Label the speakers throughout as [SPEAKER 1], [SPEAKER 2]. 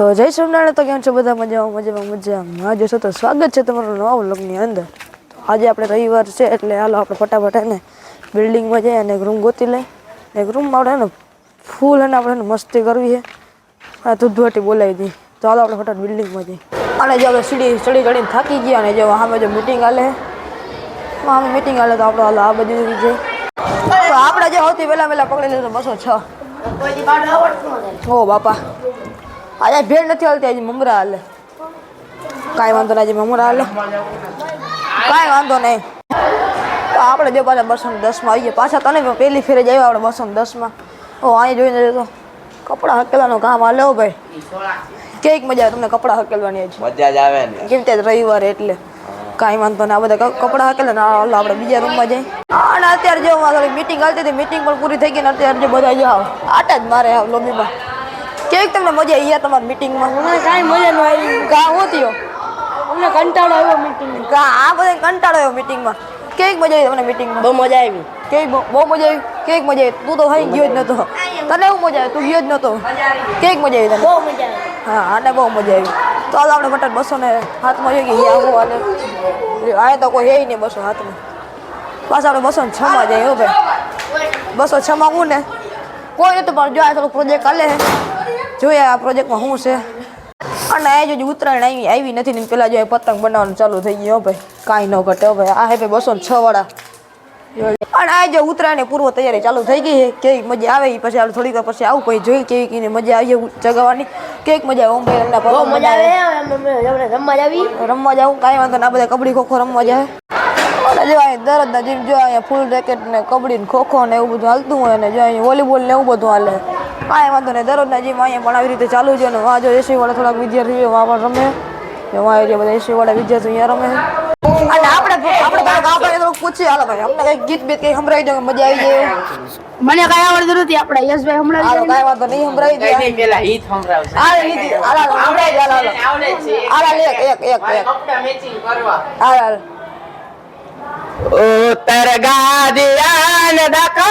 [SPEAKER 1] તો જય સ્વામિનારાયણ તો કેમ છો બધા? મજામાં મજામાં મજામાં. આજે છો તો સ્વાગત છે તમારું નવા વ્લોગની અંદર. તો આજે આપણે રવિવાર છે એટલે હાલો આપણે ફટાફટ એને બિલ્ડિંગમાં જઈએ અને એક રૂમ ગોતી લઈ. એક રૂમમાં આપણે એને ફૂલ અને આપણે હે ને મસ્તી કરવી છે. આ ધૂધવાટી બોલાવી દી. તો હાલો આપણે ફટાફટ બિલ્ડિંગમાં જઈએ. અને જો આપણે સીડી ચડી ચડીને થાકી ગયા અને જો સામે જો મિટિંગ હાલે સામે મિટિંગ હાલે તો આપણે હાલો આ બધી જઈએ. આપણે જે સૌથી પહેલાં પહેલાં પકડી લીધું બસો છ. ઓ બાપા. આજે ભેળ નથી હાલતી આજે મમરા હાલે. કાંઈ વાંધો નહીં આજે મમરા હાલે. કાંઈ વાંધો નહીં. તો આપણે જો પાછા બસો દસમાં આવીએ. પાછા તને પહેલી ફેરે જ આવ્યા આપણે બસો દસમાં. ઓ અહીં જોઈને તો કપડાં હકેલાનો કામ હાલે હો ભાઈ. કેક મજા આવે તમને કપડાં હકેલવાની જ
[SPEAKER 2] મજા જ આવે ને.
[SPEAKER 1] કેમ તે રવિવારે એટલે. કાંઈ વાંધો ના બધા કપડાં હકેલે ને આપણે બીજા રૂમમાં જઈએ. અને અત્યારે જો મારી મીટિંગ હાલતી હતી મીટિંગ પણ પૂરી થઈ ગઈ ને અત્યારે જો બધા જાઓ આટા જ મારે આવ લોબીમાં. કેવી તમને મજા આવી યાર તમારી મીટિંગમાં મને કાંઈ મજા ન આવી. કા હું થયો. અમને કંટાળો આવ્યો મીટિંગ ગા આ બધા કંટાળો આવ્યો મીટિંગમાં કેવી મજા આવી તમને મીટિંગમાં બહુ મજા આવી. કેવી બહુ મજા આવી? કેવી મજા આવી? તું તો ભાઈ ગયો જ નતો. તને એવું મજા આવી? તું ગયો જ નતો. કેવી મજા આવી તને? બહુ મજા આવી. હા આને બહુ મજા આવી. તો હાલ આપણે ફટાફટ બસો ને હાથમાં જોઈ ગયા આવું હાલે આ તો કોઈ હે નહીં બસો હાથમાં. પાછા આપણે બસો ને છમાં જઈએ હો ભાઈ. બસો છમાં હું ને? કોઈ નથી પણ જો આ થોડું પ્રોજેક્ટ હાલે. છે જોઈએ આ પ્રોજેક્ટમાં શું છે? અને આ જો ઉત્તરાયણ આવી આવી નથી ને પેલા જો પતંગ બનાવવાનું ચાલુ થઈ ગયું ભાઈ. કાંઈ ન ઘટે ભાઈ. આ હે ભાઈ બસો છ વાળા. અને આ જો ઉત્તરાયણ પૂર્વ તૈયારી ચાલુ થઈ ગઈ છે. કેવી મજા આવે એ પછી આપણે થોડીક વાર પછી આવું પછી જોઈ કેવી કેવી મજા આવી જગાવવાની કેવી મજા આવે ઓમ ભાઈ એમના
[SPEAKER 3] મજા આવે. રમવા જાવી.
[SPEAKER 1] રમવા જાવું કાંઈ વાંધો ના બધા કબડ્ડી ખોખો રમવા જાય. અને જો જીમ જો અહીંયા ફૂલ રેકેટ ને કબડ્ડી ને ખોખો ને એવું બધું હાલતું હોય ને જો અહીંયા વોલીબોલ ને એવું બધું હાલે. કાંઈ વાંધો નહીં દરરોજના જીમ અહીંયા પણ આવી રીતે ચાલુ છે અને વાં જો એસીવાળા થોડાક વિદ્યાર્થીઓ વાં પણ રમે. વાં જે બધા એસીવાળા વિદ્યાર્થીઓ અહીંયા રમે. અને આપણે આપણે થોડુંક આપણે થોડુંક પૂછીએ હાલો ભાઈ અમને કંઈક ગીત બીત કંઈક સંભળાવી દો મજા આવી જાય.
[SPEAKER 3] મને કઈ આવડતું નથી આપણે યશભાઈ હમણાં
[SPEAKER 1] કાંઈ વાંધો નહીં સંભળાવી દે.
[SPEAKER 2] નહીં, પેલા હિત સંભળાવશે.
[SPEAKER 1] હાલ લીધી હાલ હાલ સંભળાવી દે હાલ હાલ.
[SPEAKER 2] આવડે છે.
[SPEAKER 1] હાલ હાલ એક એક એક એક.
[SPEAKER 2] કરવા.
[SPEAKER 1] હાલ
[SPEAKER 2] ઉત્તર દખાડા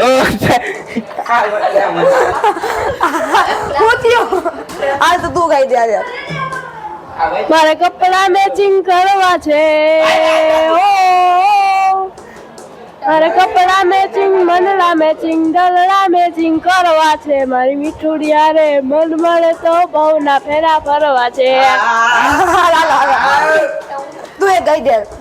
[SPEAKER 1] હાલ તો તું ગાઈ દે
[SPEAKER 3] મારે કપડા મેચિંગ કરવા છે. મારે કપડા મેચિંગ મનડા મેચિંગ દલડા મેચિંગ કરવા છે. મારી મીઠુડિયા રે મન મળે તો બહુ ના ફેરા ફરવા છે.
[SPEAKER 1] તું એ ગાઈ દે.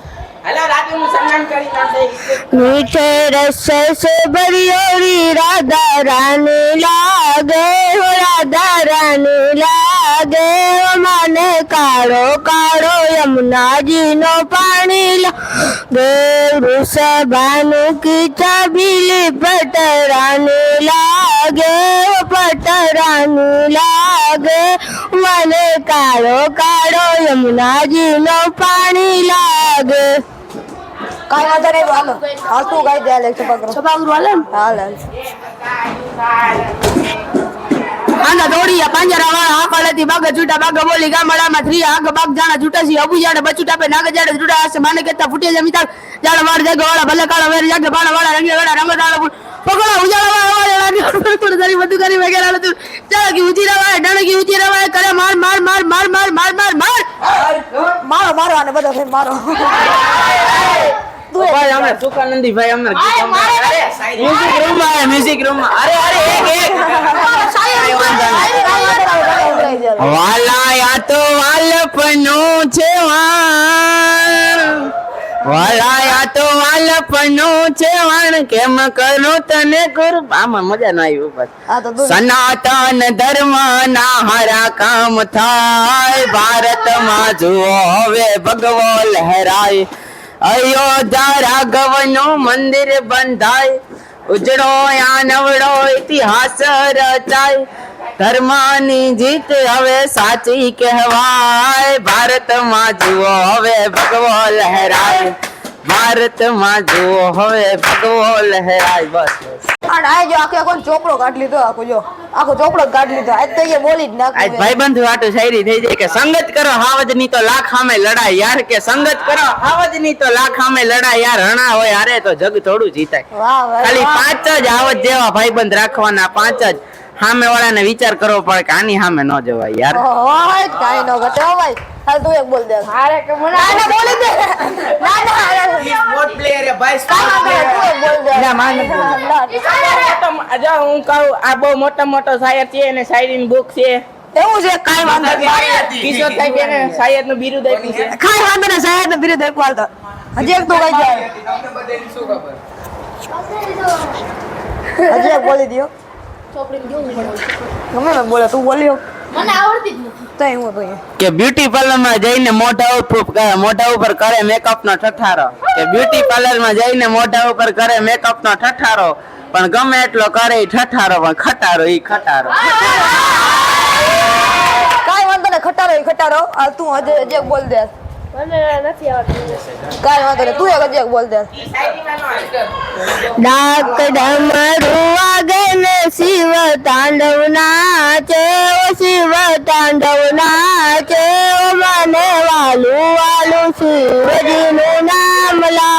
[SPEAKER 3] મીઠે રસ સે ભરિયોરી રાધા રાને લાગે હો, રાધા રાને લાગે મને કાળો કાળો યમુનાજીનો પાણી લાગે વૃષભાનું કીચા બિલી પટરાને લાગે પટરાનું લાગે મને કાળો કાળો યમુનાજીનો પાણી લાગે.
[SPEAKER 1] કાઈ વાંધો નહીં હાલો. હાલ તું ગાઈ દે એક છપાકરો
[SPEAKER 3] છપાકરું હાલે
[SPEAKER 1] હાલ
[SPEAKER 3] આંધા દોડિયા પાંજરા વાળા બાગ છૂટા બાગ બોલી ગામડામાં થ્રી આગ બાગ જાણા છૂટા છે અબુ જાણે બચુટા પે નાગ જાડે છૂટા હશે માને કેતા ફૂટે જમી તાળ જાણ વાળ જાગ વાળા ભલે કાળા વેર જાગે વાળા રંગે વાળા રંગ દાળ પકડો ઉજાળા વાળા વાળા લાગે થોડું ધરી બધું કરી વગેરે હાલે તું. ચાલ કે ઉજી રવાય ડણ કે ઉજી રવાય કરે માર માર માર માર માર માર માર માર.
[SPEAKER 1] મારો મારો આને બધો મારો.
[SPEAKER 2] ભાઈ, અમે સુકાનંદી ભાઈ અમે મ્યુઝિક રૂમમાં આયા, music માં. અરે, અરે, એક, એક. વાલા યા તો વાલપનો છે વાણ વાલા યા તો વાલપનો છે વાણ કેમ કરું તને ગુરુ? આમાં મજા ના આવી ઉપર.
[SPEAKER 1] હા તો તું
[SPEAKER 2] સનાતન ધર્મ ના હારા કામ થાય. ભારતમાં જુઓ હવે ભગવો લહેરાય. અયોધ્યા રાઘવનું મંદિર બંધાય. ઉજળો આ નવડો ઇતિહાસ રચાય. ધર્મની જીત હવે સાચી કહેવાય. ભારતમાં જુઓ હવે ભગવો લહેરાય. ભારતમાં જુઓ હવે ભગવો લહેરાય. બસ
[SPEAKER 1] આ જો આખે કોણ ચોપડો કાઢ લીધો આખો જો. આખો ચોપડો કાઢ લીધો. આજ તો એ બોલી જ
[SPEAKER 2] આજ ભાઈબંધ વાટો શાયરી થઈ જાય કે સંગત કરો હાવજની તો લાખ સામે લડાય યાર કે સંગત કરો હાવજની તો લાખ સામે લડાય યાર હણા હોય હારે તો જગ થોડું જીતાય.
[SPEAKER 1] વાહ વાહ
[SPEAKER 2] ખાલી પાંચ જ આવજ જેવા ભાઈબંધ રાખવાના પાંચ જ સામે વાળાને વિચાર કરવો પડે કે આની સામે ન જવાય યાર.
[SPEAKER 1] હોય કાઈ ન ઘટે ભાઈ. હાલ તું એક બોલ દે.
[SPEAKER 3] હારે કે મને
[SPEAKER 1] ના ના બોલી દે. ના ના હારે.
[SPEAKER 2] સ્પોર્ટ પ્લેયર હે ભાઈ
[SPEAKER 1] કાંઈ વાંધો તું એક બોલ દે.
[SPEAKER 2] ના, મારે નથી
[SPEAKER 1] ના,
[SPEAKER 2] જો હું કહું આ બહુ મોટો મોટો શાયર છે અને શાયરીની બુક છે.
[SPEAKER 1] એવું છે? કાઈ વાંધો નહીં.
[SPEAKER 2] કિશોર સાહેબ એને શાયરનું બિરુદ આપ્યું છે.
[SPEAKER 1] કાઈ વાંધો નહીં નું બિરુદ આપ્યું હાલ તો. હજી એક તો કઈ જાય હજી એક બોલી દ્યો. ગમે બોલે તું બોલ્યો?
[SPEAKER 3] મને આવડતી જ નથી.
[SPEAKER 1] તઈ હું તો
[SPEAKER 2] કે બ્યુટી પાર્લરમાં જઈને મોઢા ઉપર મોઢા ઉપર કરે મેકઅપ નો ઠઠારો. કે બ્યુટી પાર્લરમાં જઈને મોઢા ઉપર કરે મેકઅપ નો ઠઠારો. પણ ગમે એટલો કરે ઠઠારો પણ ખટારો ઈ ખટારો.
[SPEAKER 1] કાઈ વાંધો ને ખટારો ઈ ખટારો. તું હજે જે બોલ દે.
[SPEAKER 3] મને નથી આવડતું
[SPEAKER 1] કાઈ વાંધો નહીં તું એક હજી બોલ દે.
[SPEAKER 3] ડાક ડમરુ વાગે ને શિવ તાંડવ નાચે ઓ શિવ તાંડવ નાચે ઓ મને વાલું વાલું શિવજીનું નામ લા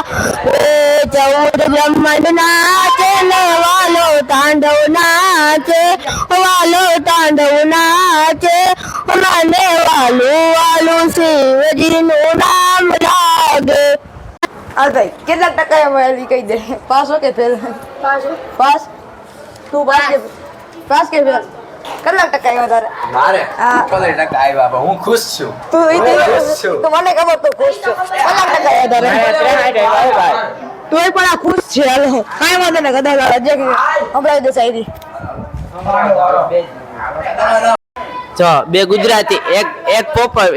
[SPEAKER 3] ચૌદ બ્રહ્માંડ નાચે ને વાલો તાંડવ નાચે વાલો તાંડવ નાચે મને વાલું વાલું શિવજીનું નામ લાગે.
[SPEAKER 1] હાલ ભાઈ કેટલા ટકા એ ઈ કહી દે? પાસ હો કે ફેલ? પાસ તું પાસ કે પાસ કે ફેલ? કેટલા ટકા આવ્યા તારે?
[SPEAKER 4] મારે? પંદર ટકા આવ્યા હું ખુશ છું.
[SPEAKER 1] તું ઈ
[SPEAKER 4] ખુશ છું.
[SPEAKER 1] તો મને ખબર તું ખુશ છું. કેટલા ટકા આવ્યા તારે? તું પણ આ ખુશ છે હાલો. કાંઈ વાંધો ને કદાચ રાજ્ય હમણાં દસ આવી
[SPEAKER 2] જો બે ગુજરાતી એક એક પોપર